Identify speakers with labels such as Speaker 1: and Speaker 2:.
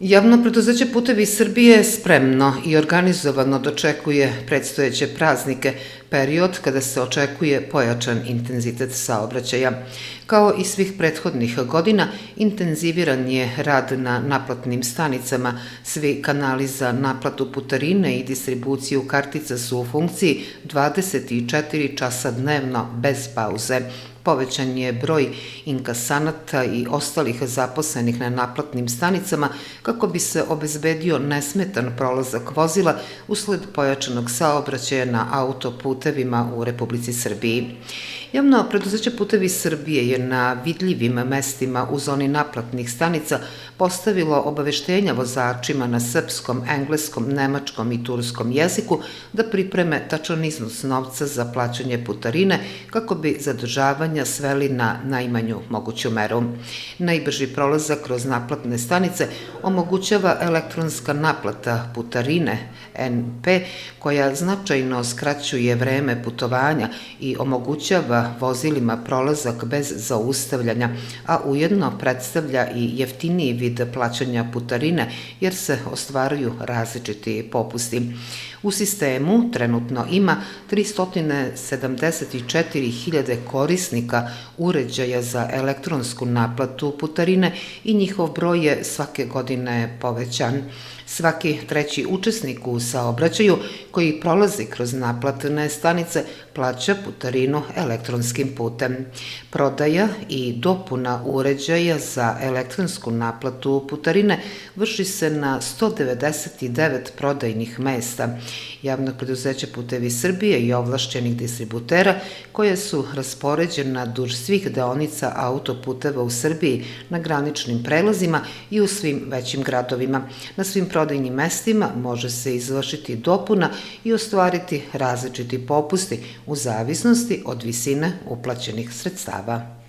Speaker 1: Javno preduzeće Putevi Srbije spremno i organizovano dočekuje predstojeće praznike, period kada se očekuje pojačan intenzitet saobraćaja. Kao i svih prethodnih godina, intenziviran je rad na naplatnim stanicama. Svi kanali za naplatu putarine i distribuciju kartica su u funkciji 24 časa dnevno bez pauze. Povećan je broj inkasanata i ostalih zaposlenih na naplatnim stanicama kako bi se obezbedio nesmetan prolazak vozila usled pojačanog saobraćaja na autoputevima u Republici Srbiji. Javno preduzeće Putevi Srbije je na vidljivim mestima u zoni naplatnih stanica postavilo obaveštenja vozačima na srpskom, engleskom, nemačkom i turskom jeziku da pripreme tačan iznos novca za plaćanje putarine kako bi zadržavanja sveli na najmanju moguću meru. Najbrži prolazak kroz naplatne stanice omogućava elektronska naplata putarine NP koja značajno skraćuje vreme putovanja i omogućava vozilima prolazak bez zaustavljanja, a ujedno predstavlja i jeftiniji vid plaćanja putarine jer se ostvaruju različiti popusti. U sistemu trenutno ima 374.000 korisnika uređaja za elektronsku naplatu putarine i njihov broj je svake godine povećan. Svaki treći učesnik u saobraćaju koji prolazi kroz naplatne stanice plaća putarinu elektronskim putem. Prodaja i dopuna uređaja za elektronsku naplatu putarine vrši se na 199 prodajnih mesta javnog preduzeća Putevi Srbije i ovlašćenih distributera koje su raspoređena duž svih deonica autoputeva u Srbiji na graničnim prelazima i u svim većim gradovima. Na svim prodajnim mestima može se izvršiti dopuna i ostvariti različiti popusti u zavisnosti od visine uplaćenih sredstava.